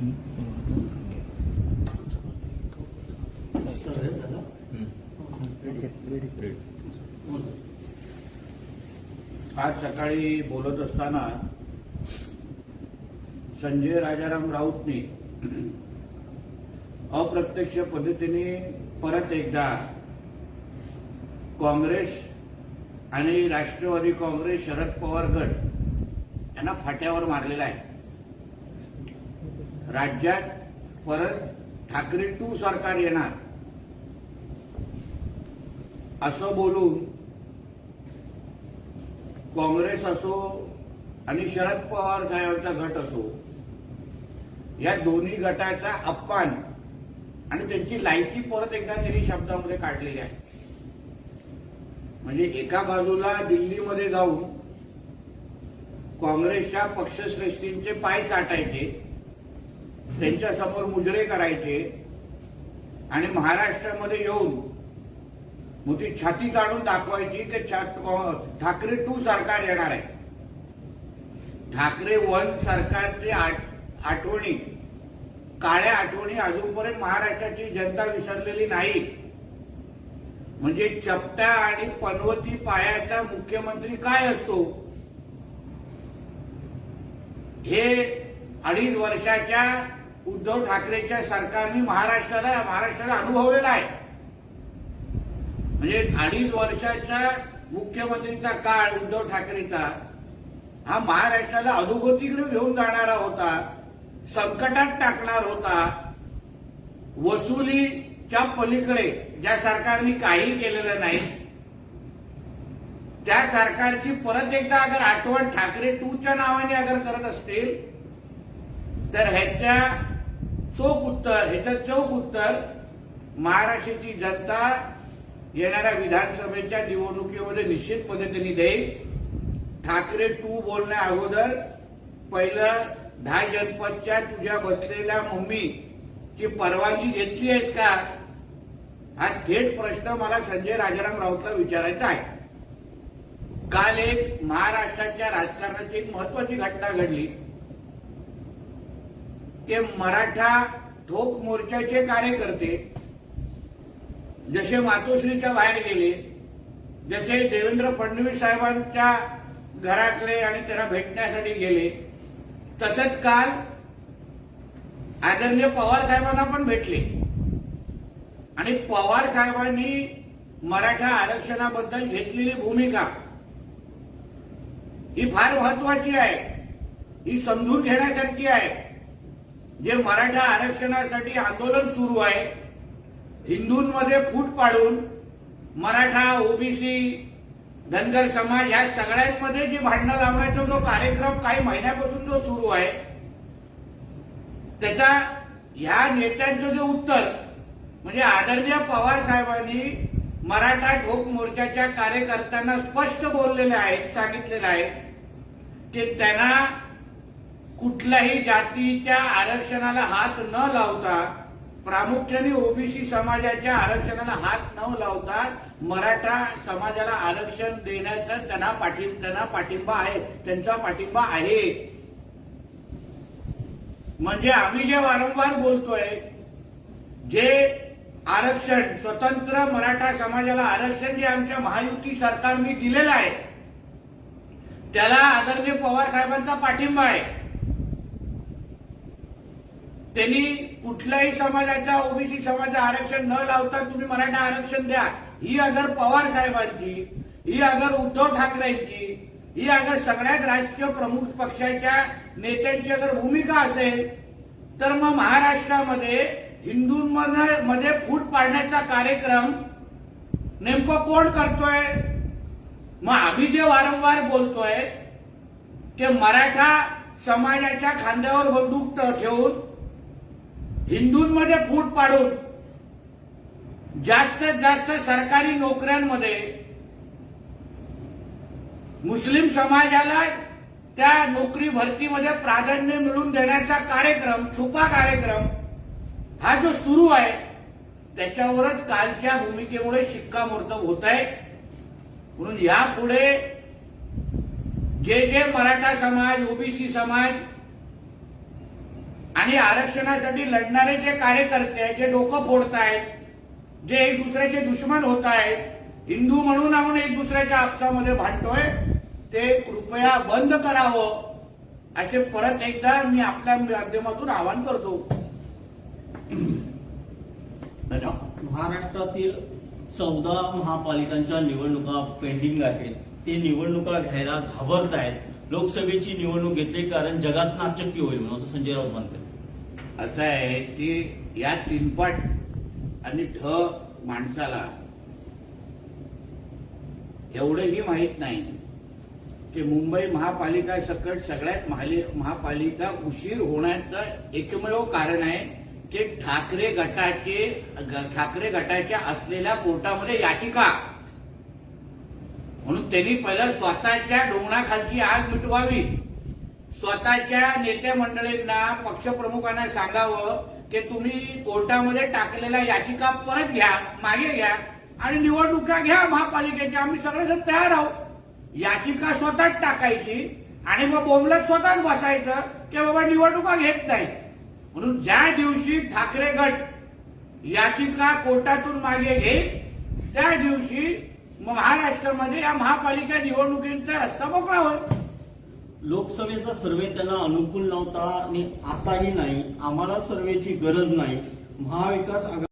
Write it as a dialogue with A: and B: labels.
A: आज सकाळी बोलत असताना संजय राजाराम राऊतने अप्रत्यक्ष पद्धतीने परत एकदा काँग्रेस आणि राष्ट्रवादी काँग्रेस शरद पवार गट यांना फाट्यावर मारलेला आहे. राज्यात परत ठाकरे टू सरकार येणार. असं बोलून काँग्रेस असो आणि शरद पवार साहेबांचा गट असो या दोन्ही गटाचा अपमान आणि त्यांची लायकी परत एकदा त्यांनी शब्दामध्ये काढलेली आहे. म्हणजे एका बाजूला दिल्लीमध्ये जाऊन काँग्रेसच्या पक्षश्रेष्ठींचे पाय चाटायचे त्यांच्यासमोर मुजरे करायचे आणि महाराष्ट्रामध्ये येऊन मग ती छाती काढून दाखवायची की ठाकरे टू सरकार येणार आहे. ठाकरे वन सरकारची आठवणी काळ्या आठवणी अजूनपर्यंत महाराष्ट्राची जनता विसरलेली नाही. म्हणजे चपट्या आणि पनवती पायाचा मुख्यमंत्री काय असतो? हे अडीच वर्षाच्या उद्धव ठाकरेच्या सरकारने महाराष्ट्राला महाराष्ट्राला अनुभवलेला आहे. म्हणजे अडीच वर्षाच्या मुख्यमंत्रीचा काळ उद्धव ठाकरेचा हा महाराष्ट्राला अधोगतीकडे घेऊन जाणारा होता संकटात टाकणार होता. वसुलीच्या पलीकडे ज्या सरकारने काही केलेलं नाही त्या सरकारची परत एकदा अगर आठवण ठाकरे टूच्या नावाने अगर करत असतील तर ह्याच्या चोख उत्तर ह्याचं चोख उत्तर महाराष्ट्राची जनता येणाऱ्या विधानसभेच्या निवडणुकीमध्ये निश्चित पद्धतीने देईल. ठाकरे तू बोलण्या अगोदर पहिलं दहा जनपदच्या तुझ्या बसलेल्या मम्मीची परवानगी घेतली आहेस का? हा थेट प्रश्न मला संजय राजाराम राऊतला विचारायचा आहे. काल एक महाराष्ट्राच्या राजकारणाची एक महत्वाची घटना घडली. ते मराठा ठोक मोर्चाचे कार्यकर्ते जसे मातोश्रीच्या बाहेर गेले जसे देवेंद्र फडणवीस साहेबांच्या घराकडे आणि त्यांना भेटण्यासाठी गेले तसंच काल आदरणीय पवार साहेबांना पण भेटले. आणि पवार साहेबांनी मराठा आरक्षणाबद्दल घेतलेली भूमिका ही फार महत्वाची आहे ही समजून घेण्यासारखी आहे. जे मराठा आरक्षणासाठी आंदोलन सुरू आहे हिंदूंमध्ये फूट पाडून मराठा ओबीसी धनगर समाज ह्या सगळ्यांमध्ये जे भांडणं लावण्याचा जो कार्यक्रम काही महिन्यापासून जो सुरू आहे त्याचा ह्या नेत्यांचं जे उत्तर म्हणजे आदरणीय पवार साहेबांनी मराठा ठोक मोर्चाच्या कार्यकर्त्यांना स्पष्ट बोललेले आहेत सांगितलेलं आहे की त्यांना कुठल्याही जातीच्या आरक्षणाला हात न लावता प्रामुख्याने ओबीसी समाजाच्या आरक्षणाला हात न लावता मराठा समाजाला आरक्षण देण्याचा त्यांना पाठिंबा त्यांना पाठिंबा आहे त्यांचा पाठिंबा आहे. म्हणजे आम्ही जे वारंवार बोलतोय जे आरक्षण स्वतंत्र मराठा समाजाला आरक्षण जे आमच्या महायुती सरकारने दिलेलं आहे त्याला आदरणीय पवार साहेबांचा पाठिंबा आहे. त्यांनी कुठल्याही समाजाच्या ओबीसी समाजाचं आरक्षण न लावता तुम्ही मराठा आरक्षण द्या. ही अगर पवार साहेबांची ही अगर उद्धव ठाकरेंची ही अगर सगळ्यात राजकीय प्रमुख पक्षाच्या नेत्यांची अगर भूमिका असेल तर मग महाराष्ट्रामध्ये हिंदूंमध्ये मध्ये फूट पाडण्याचा कार्यक्रम नेमकं कोण करतोय? मग आम्ही जे वारंवार बोलतोय की मराठा समाजाच्या खांद्यावर बंदूक ठेवून हिंदूंमध्ये फूट पाडून जास्तीत जास्त सरकारी नोकऱ्यांमध्ये मुस्लिम समाजाला त्या नोकरी भरतीमध्ये प्राधान्य मिळवून देण्याचा कार्यक्रम छुपा कार्यक्रम हा जो सुरू आहे त्याच्यावरच कालच्या भूमिकेमुळे शिक्कामोर्तब होत आहे म्हणून यापुढे जे जे मराठा समाज ओबीसी समाज आणि आरक्षणासाठी लढणारे जे कार्यकर्ते आहेत जे डोकं फोडतायत जे एक दुसऱ्याचे दुश्मन होत आहेत हिंदू म्हणून आपण एक दुसऱ्याच्या आपसामध्ये भांडतोय ते कृपया बंद करावं असे परत एकदा मी आपल्या माध्यमातून आवाहन करतो.
B: महाराष्ट्रातील चौदा महापालिकांच्या निवडणुका पेंडिंग आहेत. ते निवडणुका घ्यायला घाबरत आहेत लोकसभेची निवडणूक घेतली कारण जगात नाचक्की होईल म्हणून असं संजय राऊत म्हणतात.
A: असं आहे की या तीनपट आणि ढ माणसाला एवढंही माहीत नाही की मुंबई महापालिका सकट सगळ्यात महापालिका उशीर होण्याचं एकमेव कारण आहे की ठाकरे गटाचे ठाकरे गटाच्या असलेल्या कोर्टामध्ये याचिका. म्हणून त्यांनी पहिलं स्वतःच्या डोंगणाखालची आग मिटवावी. स्वतःच्या नेते मंडळींना पक्षप्रमुखांना सांगावं की तुम्ही कोर्टामध्ये टाकलेल्या याचिका परत घ्या मागे घ्या आणि निवडणुका घ्या महापालिकेच्या. आम्ही सगळेजण तयार आहोत. याचिका स्वतःच टाकायची आणि मग बोंबलत स्वतःच बसायचं की बाबा निवडणुका घेत नाही म्हणून ज्या दिवशी ठाकरे गट याचिका कोर्टातून मागे घेईल त्या दिवशी महाराष्ट्रामध्ये या महापालिका निवडणुकींचा रस्ता मोकळा होईल.
B: लोकसभेचा सर्वे त्यांना अनुकूल नव्हता आणि आताही नाही. आम्हाला सर्वेची गरज नाही. महाविकास आघाडी